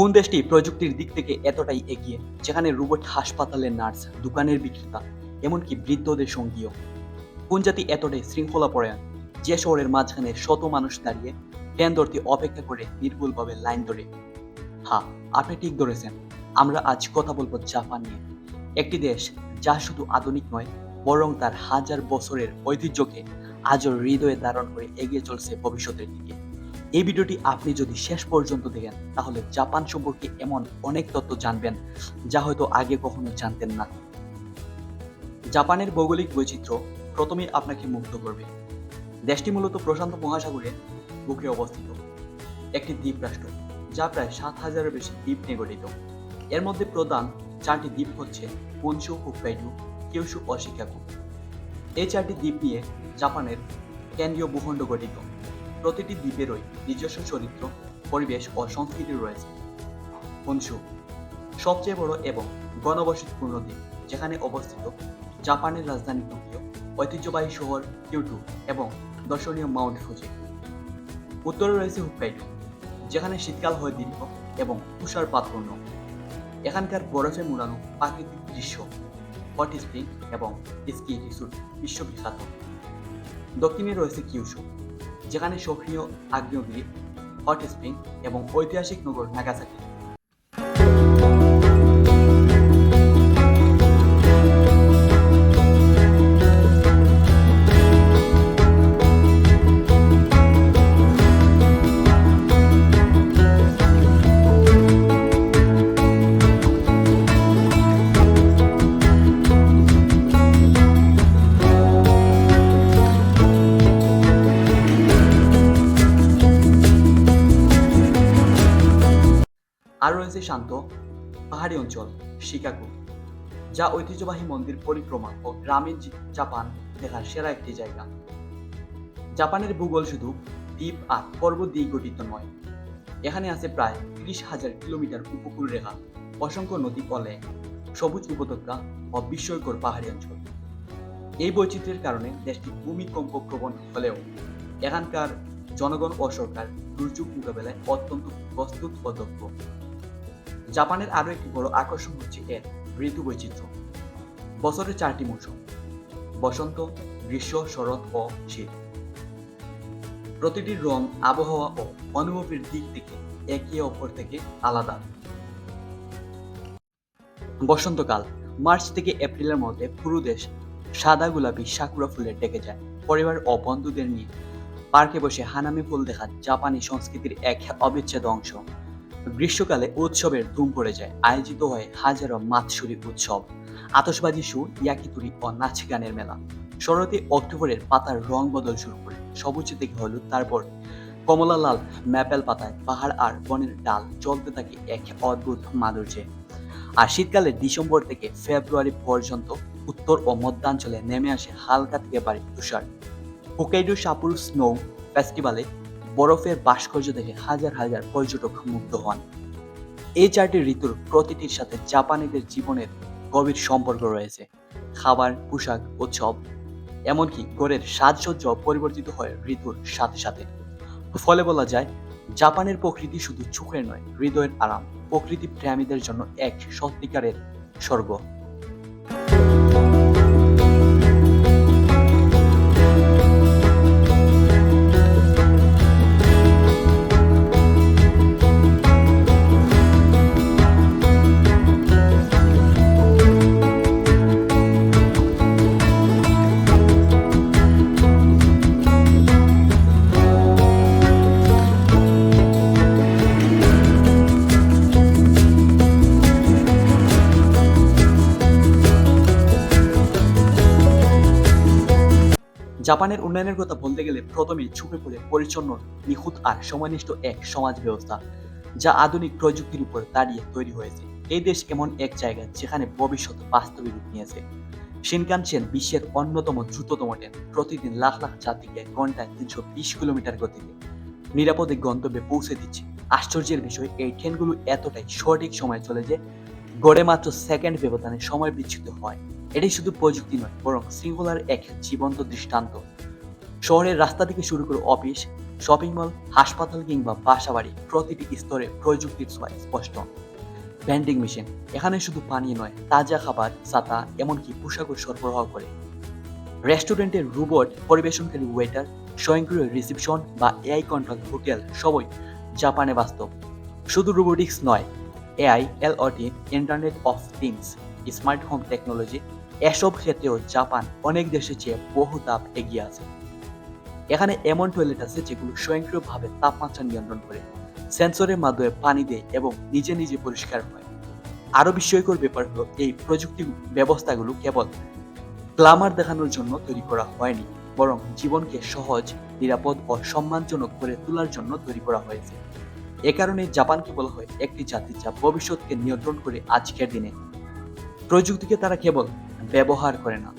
কোন দেশটি প্রযুক্তির দিক থেকে এতটাই এগিয়ে? যেখানে রোবট হাসপাতালের নার্স, দোকানের বিক্রেতা, এমনকি বৃদ্ধদের সঙ্গীও। কোন জাতি এতটাই শৃঙ্খলা পরায়ণ যে শহরের মাঝখানে শত মানুষ দাঁড়িয়ে ট্রেন ধরতে অপেক্ষা করে নির্ভুলভাবে লাইন ধরে। হ্যাঁ আপনি ঠিক ধরেছেন। আমরা আজ কথা বলব জাপান নিয়ে। একটি দেশ যা শুধু আধুনিক নয়, বরং তার হাজার বছরের ঐতিহ্যকে আজও হৃদয়ে ধারণ করে এগিয়ে চলছে ভবিষ্যতের দিকে। এই ভিডিওটি আপনি যদি শেষ পর্যন্ত দেখেন, তাহলে জাপান সম্পর্কে এমন অনেক তথ্য জানবেন যা হয়তো আগে কখনো জানতেন না। জাপানের ভৌগোলিক বৈচিত্র্য প্রথমেই আপনাকে মুগ্ধ করবে। দেশটি মূলত প্রশান্ত মহাসাগরের বুকে অবস্থিত, একটি দ্বীপ রাষ্ট্র, যা প্রায় সাত হাজারের বেশি দ্বীপ নিয়ে গঠিত। এর মধ্যে প্রধান চারটি দ্বীপ হচ্ছে পনশু হুকাইডু কিউশু ও শিকাগো। এই চারটি দ্বীপ নিয়ে জাপানের কেন্দ্রীয় ভূখণ্ড গঠিত। প্রতিটি দ্বীপেরই নিজস্ব চরিত্র, পরিবেশ ও সংস্কৃতি রয়েছে। পনশু সবচেয়ে বড় এবং গণবসতিপূর্ণ দ্বীপ যেখানে অবস্থিত জাপানের রাজধানী টোকিও, ঐতিহ্যবাহী শহর কিউটু এবং দর্শনীয় মাউন্ট ফুজি। উত্তরে রয়েছে হুকাইডু যেখানে শীতকাল হয় দীর্ঘ এবং তুষারপাতপূর্ণ এখানকার বরফে মোড়ানো প্রাকৃতিক দৃশ্য, হট স্প্রিং এবং স্কি রিসোর্ট বিশ্ববিখ্যাত। দক্ষিণে রয়েছে কিউশু যেখানে সক্রিয় আগ্নেয়গিরি হট স্প্রিং এবং ঐতিহাসিক নগর নাগাসাকি। আর রয়েছে শান্ত পাহাড়ি অঞ্চল, শিকাগো, যা ঐতিহ্যবাহী মন্দির পরিক্রমা ও গ্রামীণ জাপান দেখার সেরা একটি জায়গা। জাপানের ভূগোল শুধু দ্বীপ আর পর্বত দিয়ে গঠিত নয়, এখানে আছে প্রায় তিরিশ হাজার কিলোমিটার উপকূল রেখা, অসংখ্য নদী, কলে, সবুজ উপত্যকা ও বিস্ময়কর পাহাড়ি অঞ্চল। এই বৈচিত্র্যের কারণে দেশটি ভূমিকম্প প্রবণ হলেও এখানকার জনগণ ও সরকার দুর্যোগ মোকাবেলায় অত্যন্ত প্রস্তুত ও দক্ষ। জাপানের আরও একটি বড় আকর্ষণ হচ্ছে এর ঋতু বৈচিত্র্য। বছরের চারটি মৌসুম, বসন্ত, গ্রীষ্ম, শরৎ ও শীত। প্রতিটি রং, আবহাওয়া ও অনুভবের দিক থেকে একে অপর থেকে আলাদা। বসন্তকাল, মার্চ থেকে এপ্রিলের মধ্যে পুরো দেশ সাদা গোলাপি সাকুরা ফুলে ডেকে যায়। পরিবার ও বন্ধুদের নিয়ে পার্কে বসে হানামি ফুল দেখা জাপানি সংস্কৃতির এক অবিচ্ছেদ্য অংশ। গ্রীষ্মকালে উৎসবের ধুম পড়ে যায়। আয়োজিত হয় হাজারো মাতসুরি উৎসব। আতশবাজি শু ইয়াকিতুরি ও নাচ গানের মেলা। শরতে অক্টোবরের পাতার রং বদল শুরু করে। সবুজ থেকে হলুদ, তারপর কমলা লাল ম্যাপেল পাতায় পাহাড় আর বনের ডাল চলতে থাকে এক অদ্ভুত মাধুর্যে। আর শীতকালে ডিসেম্বর থেকে ফেব্রুয়ারি পর্যন্ত উত্তর ও মধ্যাঞ্চলে নেমে আসে হালকা থেকে বাড়ি তুষার। হোকাইডো সাপুর স্নো ফেস্টিভ্যালে বরফের ভাস্কর্য দেখে হাজার হাজার পর্যটক মুগ্ধ হন। এই চারটি ঋতুর প্রতিটির সাথে জাপানিদের জীবনের গভীর সম্পর্ক রয়েছে। খাবার, পোশাক, উৎসব, এমনকি ঘরের সাজসজ্জা পরিবর্তিত হয় ঋতুর সাথে সাথে। ফলে বলা যায়, জাপানের প্রকৃতি শুধু চোখের নয়, হৃদয়ের আরাম, প্রকৃতি প্রেমীদের জন্য এক সত্যিকারের স্বর্গ। জাপানের উন্নয়নের কথা বলতে গেলে প্রথমেই চোখে পড়ে পরিচ্ছন্ন, নিখুঁত আর সময়নিষ্ঠ এক সমাজ ব্যবস্থা, যা আধুনিক প্রযুক্তির উপর দাঁড়িয়ে তৈরি হয়েছে। এই দেশ এমন এক জায়গা যেখানে ভবিষ্যৎ বাস্তবে রূপ নিয়েছে। শিনকানসেন বিশ্বের অন্যতম দ্রুততম ট্রেন। প্রতিদিন লাখ লাখ যাত্রীকে ঘন্টায় তিনশো বিশ কিলোমিটার গতিতে নিরাপদে গন্তব্যে পৌঁছে দিচ্ছে। আশ্চর্যের বিষয়, এই ট্রেনগুলো এতটাই সঠিক সময় চলে যে গড়ে মাত্র সেকেন্ড ব্যবধানে সময় বিচ্ছুত হয়। এটি শুধু প্রযুক্তি নয়, বরং শৃঙ্খলার এক জীবন্ত দৃষ্টান্ত। শহরের রাস্তা থেকে শুরু করে অফিস শপিং মল হাসপাতাল কিংবা বাসাবাড়ি প্রতিটি স্তরে প্রযুক্তির ছোঁয়া স্পষ্ট। ভেন্ডিং মেশিন এখানে শুধু পানি নয়, তাজা খাবার, ছাতা, এমনকি পোশাকও সরবরাহ করে। রেস্টুরেন্টের রোবট পরিবেশনকারী ওয়েটার স্বয়ংক্রিয় রিসিপশন বা এআই কন্ট্রোল হোটেল সবই জাপানে বাস্তব। শুধু রোবোটিক্স নয় AI LOT internet of things smart home technology এসব ক্ষেত্রেও জাপান অনেক দেশের চেয়ে বহু তাপ এগিয়ে আছে। এখানে এমন টয়লেট আছে যেগুলো স্বয়ংক্রিয়ভাবে তাপমাত্রা নিয়ন্ত্রণ করে, সেন্সরের মাধ্যমে পানি দেয় এবং নিজে নিজে পরিষ্কার হয়। আরও বিস্ময়কর ব্যাপার হলো এই প্রযুক্তি ব্যবস্থাগুলো কেবল গ্লামার দেখানোর জন্য তৈরি করা হয়নি, বরং জীবনকে সহজ, নিরাপদ ও সম্মানজনক করে তোলার জন্য তৈরি করা হয়েছে। এ কারণে জাপানকে বলা হয় একটি জাতি যা ভবিষ্যৎকে নিয়ন্ত্রণ করে আজকের দিনে। প্রযুক্তিকে তারা কেবল ব্যবহার করে না।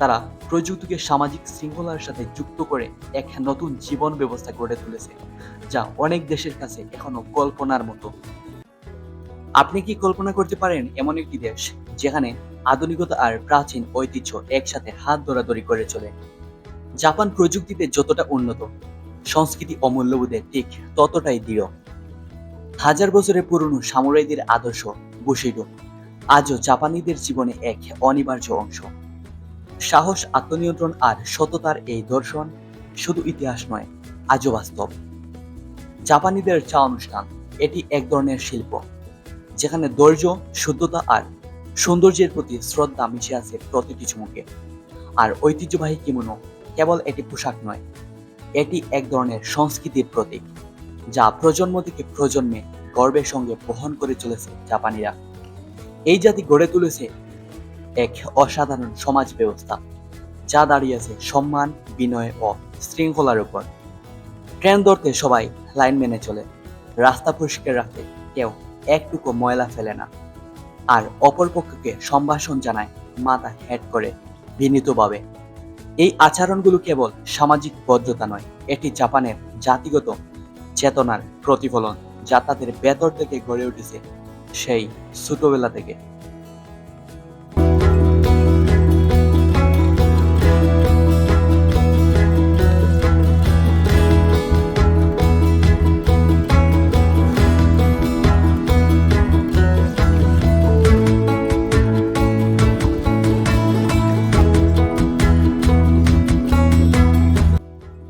তারা প্রযুক্তিকে সামাজিক শৃঙ্খলার সাথে যুক্ত করে এক নতুন জীবন ব্যবস্থা গড়ে তুলেছে, যা অনেক দেশের কাছে এখনও কল্পনার মতো। আপনি কি কল্পনা করতে পারেন এমন একটি দেশ, যেখানে আধুনিকতা আর প্রাচীন ঐতিহ্য একসাথে হাত ধরাধরি করে চলে? জাপান প্রযুক্তিতে যতটা উন্নত, সংস্কৃতি ও মূল্যবোধে ঠিক ততটাই দৃঢ়। হাজার বছরের পুরনো সামুরাইদের আদর্শ বুশিডো আজও জাপানিদের জীবনে এক অনিবার্য অংশ। সাহস, আত্মনিয়ন্ত্রণ আর সততার এই দর্শন শুধু ইতিহাস নয়, আজও বাস্তব। জাপানিদের চা অনুষ্ঠান এটি এক ধরনের শিল্প, যেখানে ধৈর্য, শুদ্ধতা আর সৌন্দর্যের প্রতি শ্রদ্ধা মিশে আছে প্রতিটি চুমুকে। আর ঐতিহ্যবাহী কিমোনো কেবল এটি পোশাক নয়, এটি এক ধরনের সংস্কৃতির প্রতীক, যা প্রজন্ম থেকে প্রজন্মে গর্বের সঙ্গে বহন করে চলেছে জাপানিরা। এই জাতি গড়ে তুলেছে এক অসাধারণ সমাজ ব্যবস্থা, যা দাঁড়িয়েছে সম্মান, বিনয় ও শৃঙ্খলার উপর। ট্রেন ধরতে সবাই লাইন মেনে চলে, রাস্তা পরিষ্কার রাখতে কেউ একটুকু ময়লা ফেলে না। আর অপরপক্ষকে সম্ভাষণ জানায় মাথা হেড করে বিনীতভাবে। এই আচরণগুলো কেবল সামাজিক বদ্ধতা নয়, এটি জাপানের জাতিগত চেতনার প্রতিফলন, যা তাদের ভেতর থেকে গড়ে উঠেছে সেই ছোটবেলা থেকে।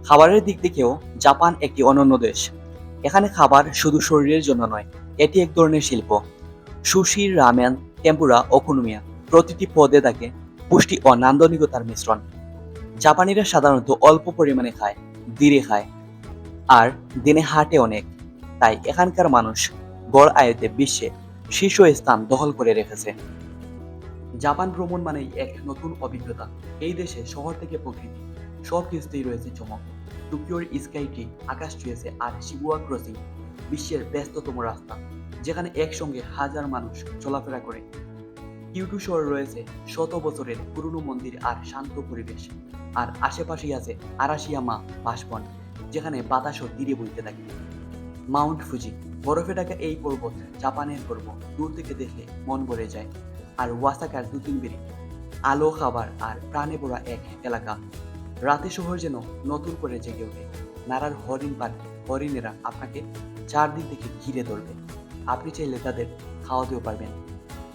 খাবারের দিক থেকেও জাপান একটি অনন্য দেশ। এখানে খাবার শুধু শরীরের জন্য নয়, এটি এক ধরনের শিল্প। সুশি রামেন টেম্পুরা অকুনুমিয়া প্রতিটি পদে থাকে পুষ্টি ও নান্দনিকতার মিশ্রণ। জাপানিরা সাধারণত অল্প পরিমাণে খায়, ধীরে খায়, আর দিনে হাঁটে অনেক। তাই এখানকার মানুষ গড় আয়তে বিশ্বে শীর্ষ স্থান দখল করে রেখেছে। জাপান ভ্রমণ মানেই এক নতুন অভিজ্ঞতা। এই দেশে শহর থেকে প্রকৃতি, সব কিছুতেই রয়েছে চমক। টোকিওর স্কাইটি আকাশ ছুঁয়েছে আর শিবুয়া ক্রসিং বিশ্বের ব্যস্ততম রাস্তা। যেখানে একসঙ্গে হাজার মানুষ চলাফেরা করে। কিউটু শহরে রয়েছে শত বছরের পুরনো মন্দির আর শান্ত পরিবেশ। আর আশেপাশেই আছে আরাশিয়ামা বাসবন, যেখানে বাতাসও ধীরে বইতে থাকে। মাউন্ট ফুজি, বরফে ঢাকা এই পর্বত জাপানের পর্বত। দূর থেকে দেখলে মন ভরে যায়। আর ওয়াসাকার দু তিন বেরি, আলো খাবার আর প্রাণে ভরা এক এলাকা। রাতে শহর যেন নতুন করে জেগে ওঠে। নারার হরিণ পার্কে হরিণেরা আপনাকে চারদিক থেকে ঘিরে ধরবে। আপনি চাইলে তাদের খাওয়াতেও পারবেন।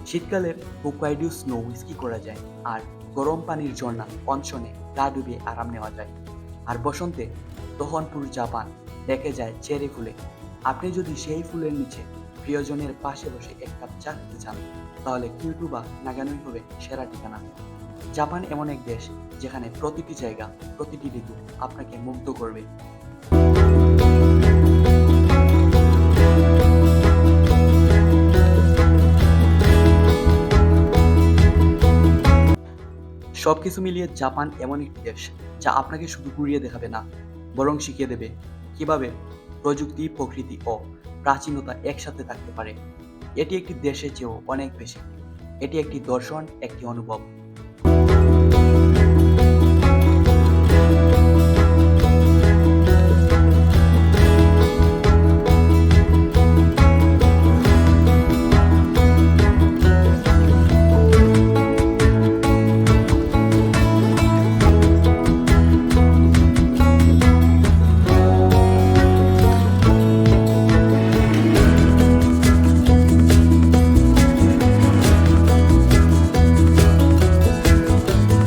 শীতকালের হোকাইডু স্নো উইস্কি করা যায় আর গরম পানির ঝর্ণা অনশনে গা ডুবিয়ে আরাম নেওয়া যায়। আর বসন্তে তখন পুরো জাপান দেখে যায় চেরি ফুলে। আপনি যদি সেই ফুলের নিচে প্রিয়জনের পাশে বসে এক কাপ চা খেতে চান, তাহলে কিউটু বা নাগানোই হবে সেরা ঠিকানা। জাপান এমন এক দেশ যেখানে প্রতিটি জায়গা, প্রতিটি ঋতু আপনাকে মুগ্ধ করবে। সবকিছু মিলিয়ে জাপান এমন একটি দেশ যা আপনাকে শুধু ঘুরিয়ে দেখাবে না, বরং শিখিয়ে দেবে কীভাবে প্রযুক্তি, প্রকৃতি ও প্রাচীনতা একসাথে থাকতে পারে। এটি একটি দেশের চেয়েও অনেক বেশি। এটি একটি দর্শন, একটি অনুভব।